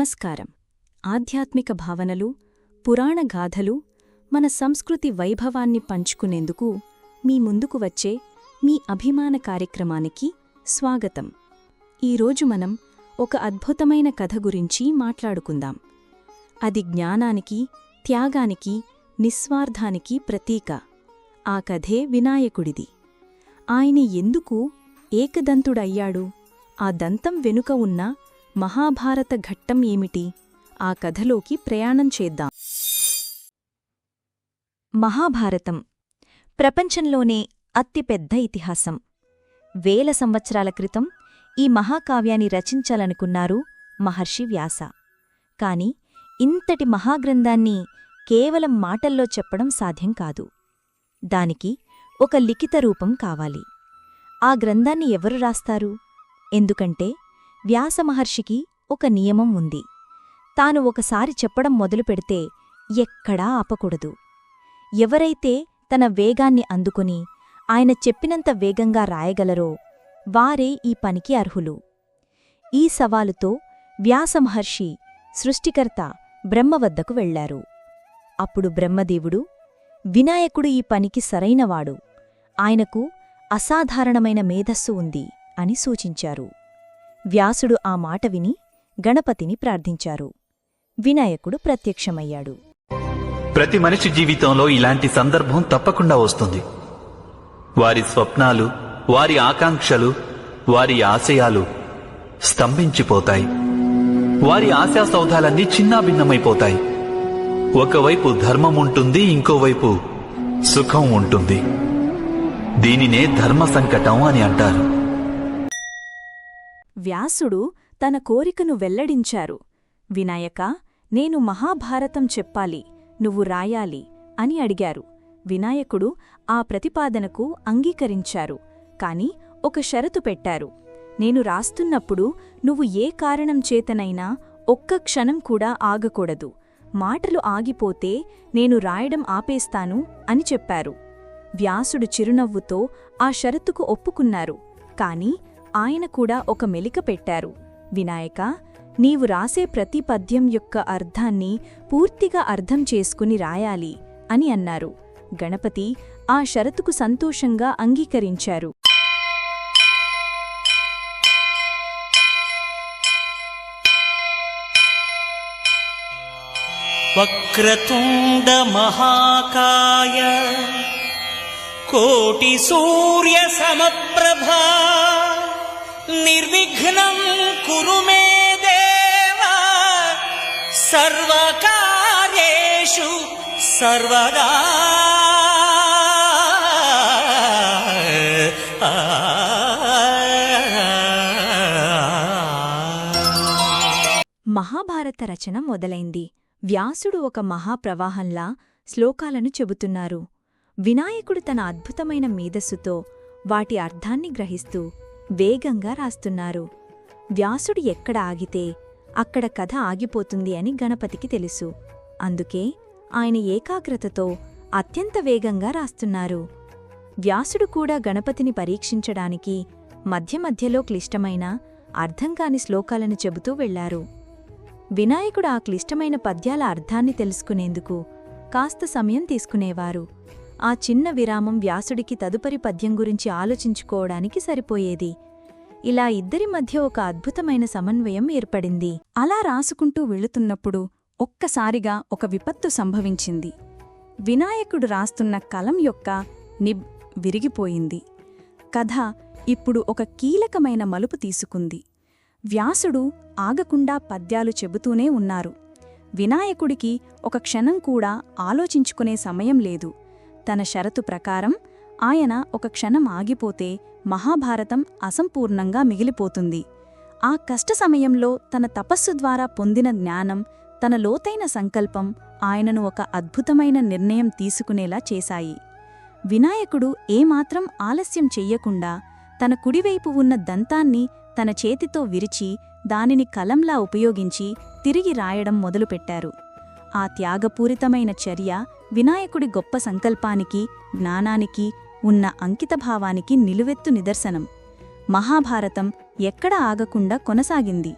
నమస్కారం. ఆధ్యాత్మిక భావనలు పురాణ గాథలు మన సంస్కృతి వైభవాన్ని పంచుకునేందుకు మీ ముందుకు వచ్చే మీ అభిమాన కార్యక్రమానికి స్వాగతం. ఈరోజు మనం ఒక అద్భుతమైన కథ గురించి మాట్లాడుకుందాం. అది జ్ఞానానికి త్యాగానికి నిస్వార్థానికి ప్రతీక. ఆ కథే వినాయకుడిది. ఆయన ఎందుకు ఏకదంతుడయ్యాడు? ఆ దంతం వెనుక ఉన్న మహాభారత ఘట్టం ఏమిటి? ఆ కథలోకి ప్రయాణం చేద్దాం. మహాభారతం ప్రపంచంలోనే అతిపెద్ద ఇతిహాసం. వేల సంవత్సరాల క్రితం ఈ మహాకావ్యాన్ని రచించాలనుకున్నారు మహర్షి వ్యాస. కాని ఇంతటి మహాగ్రంథాన్ని కేవలం మాటల్లో చెప్పడం సాధ్యం కాదు. దానికి ఒక లిఖిత రూపం కావాలి. ఆ గ్రంథాన్ని ఎవరు రాస్తారు? ఎందుకంటే వ్యాసమహర్షికి ఒక నియమం ఉంది. తాను ఒకసారి చెప్పడం మొదలుపెడితే ఎక్కడా ఆపకూడదు. ఎవరైతే తన వేగాన్ని అందుకుని ఆయన చెప్పినంత వేగంగా రాయగలరో వారే ఈ పనికి అర్హులు. ఈ సవాలుతో వ్యాసమహర్షి సృష్టికర్త బ్రహ్మ వద్దకు వెళ్ళారు అప్పుడు బ్రహ్మదేవుడు వినాయకుడు ఈ పనికి సరైనవాడు ఆయనకు అసాధారణమైన మేధస్సు ఉంది అని సూచించారు. వ్యాసుడు ఆ మాట విని గణపతిని ప్రార్థించారు. వినాయకుడు ప్రత్యక్షమయ్యాడు. ప్రతి మనిషి జీవితంలో ఇలాంటి సందర్భం తప్పకుండా వస్తుంది. వారి స్వప్నాలు వారి ఆకాంక్షలు వారి ఆశయాలు స్తంభించిపోతాయి. వారి ఆశా సౌధాలన్నీ చిన్నాభిన్నమైపోతాయి. ఒకవైపు ధర్మం ఉంటుంది ఇంకోవైపు సుఖం ఉంటుంది. దీనినే ధర్మ సంకటం అని అంటారు. వ్యాసుడు తన కోరికను వెల్లడించారు. వినాయక నేను మహాభారతం చెప్పాలి నువ్వు రాయాలి అని అడిగారు. వినాయకుడు ఆ ప్రతిపాదనకు అంగీకరించారు. కాని ఒక షరతు పెట్టారు. నేను రాస్తున్నప్పుడు నువ్వు ఏ కారణం చేతనైనా ఒక్క క్షణం కూడా ఆగకూడదు. మాటలు ఆగిపోతే నేను రాయడం ఆపేస్తాను అని చెప్పారు. వ్యాసుడు చిరునవ్వుతో ఆ షరతుకు ఒప్పుకున్నారు. కాని ఆయన కూడా ఒక మెలిక పెట్టారు వినాయక నీవు రాసే ప్రతి పద్యం యొక్క అర్థాన్ని పూర్తిగా అర్థం చేసుకుని రాయాలి అని అన్నారు గణపతి ఆ షరతుకు సంతోషంగా అంగీకరించారు वक्रतुण्डमहाकाय कोटिसूर्यसमप्रभा నిర్విఘ్నం కురు మే దేవ. సర్వదా. మహాభారత రచన మొదలైంది. వ్యాసుడు ఒక మహాప్రవాహంలా శ్లోకాలను చెబుతున్నారు. వినాయకుడు తన అద్భుతమైన మేధస్సుతో వాటి అర్థాన్ని గ్రహిస్తూ వేగంగా రాస్తున్నారు. వ్యాసుడు ఎక్కడ ఆగితే అక్కడ కథ ఆగిపోతుంది అని గణపతికి తెలుసు. అందుకే ఆయన ఏకాగ్రతతో అత్యంత వేగంగా రాస్తున్నారు. వ్యాసుడు కూడా గణపతిని పరీక్షించడానికి మధ్య మధ్యలో క్లిష్టమైన అర్థంకాని శ్లోకాలను చెబుతూ వెళ్ళారు. వినాయకుడు ఆ క్లిష్టమైన పద్యాల అర్థాన్ని తెలుసుకునేందుకు కాస్త సమయం తీసుకునేవారు. ఆ చిన్న విరామం వ్యాసుడికి తదుపరి పద్యం గురించి ఆలోచించుకోవడానికి సరిపోయేది. ఇలా ఇద్దరి మధ్య ఒక అద్భుతమైన సమన్వయం ఏర్పడింది. అలా రాసుకుంటూ వెళుతున్నప్పుడు ఒక్కసారిగా ఒక విపత్తు సంభవించింది. వినాయకుడు రాస్తున్న కలం యొక్క నిబ్ విరిగిపోయింది. కథ ఇప్పుడు ఒక కీలకమైన మలుపు తీసుకుంది. వ్యాసుడు ఆగకుండా పద్యాలు చెబుతూనే ఉన్నారు. వినాయకుడికి ఒక క్షణం కూడా ఆలోచించుకునే సమయం లేదు. తన షరతు ప్రకారం ఆయన ఒక క్షణం ఆగిపోతే మహాభారతం అసంపూర్ణంగా మిగిలిపోతుంది. ఆ కష్ట సమయంలో తన తపస్సు ద్వారా పొందిన జ్ఞానం తన లోతైన సంకల్పం ఆయనను ఒక అద్భుతమైన నిర్ణయం తీసుకునేలా చేశాయి. వినాయకుడు ఏమాత్రం ఆలస్యం చెయ్యకుండా తన కుడివైపు ఉన్న దంతాన్ని తన చేతితో విరిచి దానిని కలంలా ఉపయోగించి తిరిగి రాయడం మొదలుపెట్టారు. ఆ త్యాగపూరితమైన చర్య వినాయకుడి గొప్ప సంకల్పానికి జ్ఞానానికి ఉన్న అంకితభావానికి నిలువెత్తు నిదర్శనం. మహాభారతం ఎక్కడ ఆగకుండా కొనసాగింది.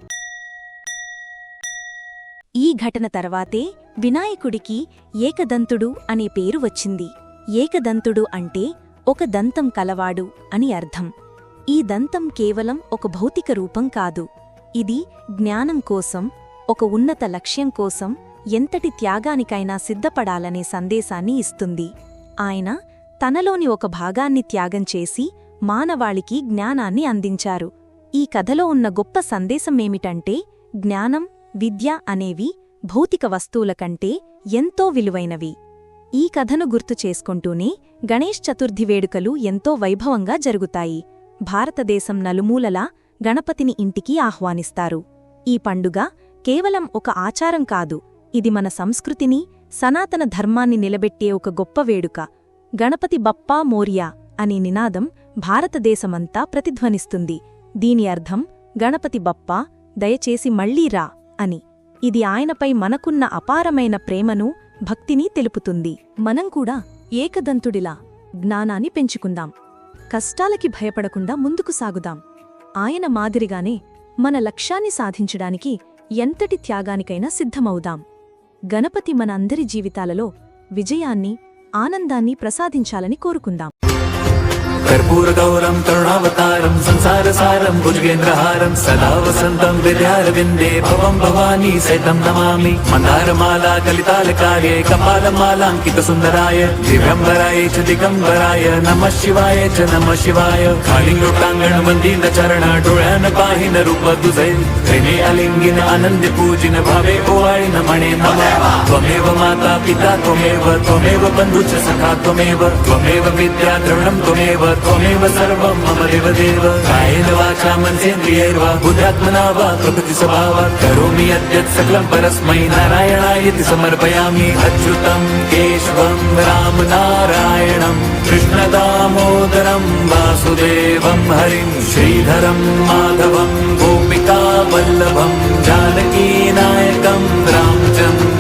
ఈ ఘటన తర్వాతే వినాయకుడికి ఏకదంతుడు అనే పేరు వచ్చింది. ఏకదంతుడు అంటే ఒక దంతం కలవాడు అని అర్థం. ఈ దంతం కేవలం ఒక భౌతిక రూపం కాదు. ఇది జ్ఞానం కోసం ఒక ఉన్నత లక్ష్యం కోసం ఎంతటి త్యాగానికైనా సిద్ధపడాలనే సందేశాన్ని ఇస్తుంది. ఆయన తనలోని ఒక భాగాన్ని త్యాగం చేసి మానవాళికి జ్ఞానాన్ని అందించారు. ఈ కథలో ఉన్న గొప్ప సందేశమేమిటంటే జ్ఞానం విద్య అనేవి భౌతిక వస్తువుల కంటే ఎంతో విలువైనవి. ఈ కథను గుర్తు చేసుకుంటూనే గణేష్ చతుర్థి వేడుకలు ఎంతో వైభవంగా జరుగుతాయి. భారతదేశం నలుమూలలా గణపతిని ఇంటికి ఆహ్వానిస్తారు. ఈ పండుగ కేవలం ఒక ఆచారం కాదు ఇది మన సంస్కృతిని సనాతన ధర్మాన్ని నిలబెట్టే ఒక గొప్ప వేడుక. గణపతి బప్పా మోరియా అనే నినాదం భారతదేశమంతా ప్రతిధ్వనిస్తుంది. దీని అర్థం గణపతి బప్పా దయచేసి మళ్ళీ రా అని. ఇది ఆయనపై మనకున్న అపారమైన ప్రేమను భక్తిని తెలుపుతుంది. మనం కూడా ఏకదంతుడిలా జ్ఞానాన్ని పెంచుకుందాం. కష్టాలకి భయపడకుండా ముందుకు సాగుదాం. ఆయన మాదిరిగానే మన లక్ష్యాన్ని సాధించడానికి ఎంతటి త్యాగానికైనా సిద్ధమవుదాం. గణపతి మన అందరి జీవితాలలో విజయాన్ని ఆనందాన్ని ప్రసాదించాలని కోరుకుందాం. कर्पूरगौरम् तरुणावतारं संसारसारं भुजगेन्द्रहारम् सदा वसन्तम् विद्यारविन्दे भवम् भवानी सैतम् नमामि। मन्दारमाला कलितालकार्ये कपालमालाङ्कितसुन्दराय दिव्यम्बराय च दिगम्बराय नमः शिवाय च नमः शिवाय। कालिङ्गोटाङ्गणवन्दीन चरण डोळ्यान पाहिन रूप तुझे। त्रिने अलिङ्गिन आनन्द पूजिन भावे ओवाळिन मणे नमः। त्वमेव माता पिता त्वमेव त्वमेव बन्धु च सखा त्वमेव। त्वमेव विद्या द्रवणम् त्वमेव त्वमेव सर्वं मम देव देव। नायेन वाचा मजेन्द्रियैः वा बुधात्मना वा प्रकृतिस्वभाव करोमि यद्यत् सकलं परस्मै नारायणाय इति समर्पयामि अच्युतं केश्वं रामनारायणं कृष्णदामोदरं वासुदेवं हरिं श्रीधरं माधवं गोपिकावल्लभं जानकीनायकं रामचन्द्र